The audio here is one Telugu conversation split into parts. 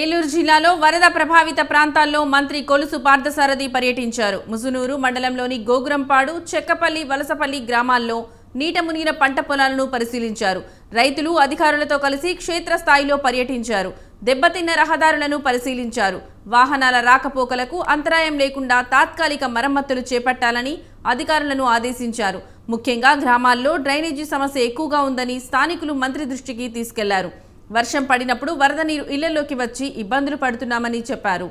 ఏలూరు జిల్లాలో వరద ప్రభావిత ప్రాంతాల్లో మంత్రి కొలుసు పార్థసారథి పర్యటించారు. ముసునూరు మండలంలోని గోగురంపాడు చెక్కపల్లి వలసపల్లి గ్రామాల్లో నీట మునిగిన పంట పొలాలను పరిశీలించారు. రైతులు అధికారులతో కలిసి క్షేత్రస్థాయిలో పర్యటించారు. దెబ్బతిన్న రహదారులను పరిశీలించారు. వాహనాల రాకపోకలకు అంతరాయం లేకుండా తాత్కాలిక మరమ్మతులు చేపట్టాలని అధికారులను ఆదేశించారు. ముఖ్యంగా గ్రామాల్లో డ్రైనేజీ సమస్య ఎక్కువగా ఉందని స్థానికులు మంత్రి దృష్టికి తీసుకెళ్ళారు. వర్షం పడినప్పుడు వరద నీరు ఇళ్ళలోకి వచ్చి ఇబ్బందులు పడుతున్నామని చెప్పారు.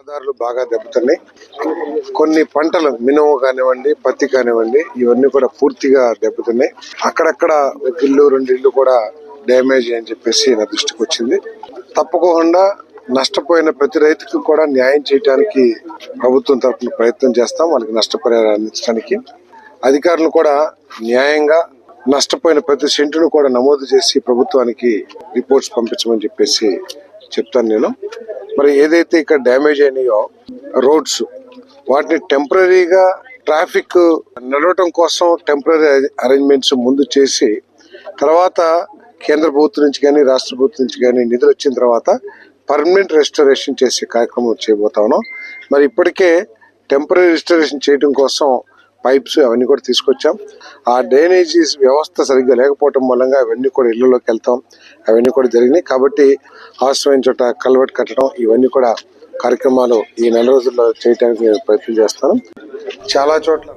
ఆధారాలు బాగా దెబ్బతున్నాయి. కొన్ని పంటలు మినుము కానివ్వండి పత్తి కానివ్వండి ఇవన్నీ కూడా పూర్తిగా దెబ్బతున్నాయి. అక్కడక్కడ ఒక ఇల్లు రెండు ఇల్లు కూడా డ్యామేజ్ అని చెప్పేసి నా దృష్టికి వచ్చింది. తప్పకుండా నష్టపోయిన ప్రతి రైతుకు కూడా న్యాయం చేయడానికి ప్రభుత్వం తరఫున ప్రయత్నం చేస్తాం వాళ్ళకి నష్టపరిహారం అందించడానికి అధికారులు కూడా న్యాయంగా నష్టపోయిన ప్రతి సెంటును కూడా నమోదు చేసి ప్రభుత్వానికి రిపోర్ట్స్ పంపించమని చెప్పేసి చెప్తాను నేను. మరి ఏదైతే ఇక్కడ డ్యామేజ్ అయినాయో రోడ్స్ వాటిని టెంపరీగా ట్రాఫిక్ నడవటం కోసం టెంపరీ అరేంజ్మెంట్స్ ముందు చేసి తర్వాత కేంద్ర ప్రభుత్వం నుంచి కానీ రాష్ట్ర ప్రభుత్వం నుంచి కానీ నిధులు వచ్చిన తర్వాత పర్మనెంట్ రెస్టరేషన్ చేసే కార్యక్రమం చేయబోతా ఉన్నాం. మరి ఇప్పటికే టెంపరీ రెస్టరేషన్ చేయడం కోసం పైప్స్ అవన్నీ కూడా తీసుకొచ్చాం. ఆ డ్రైనేజీ వ్యవస్థ సరిగ్గా లేకపోవటం మూలంగా అవన్నీ కూడా ఇళ్ళలోకి వెళ్తాం. అవన్నీ కూడా జరిగినాయి. కాబట్టి ఆశ్రయం చోట కల్వర్ట్ కట్టడం ఇవన్నీ కూడా కార్యక్రమాలు ఈ నెల రోజుల్లో చేయడానికి నేను ప్రయత్నం చేస్తాను. చాలా చోట్ల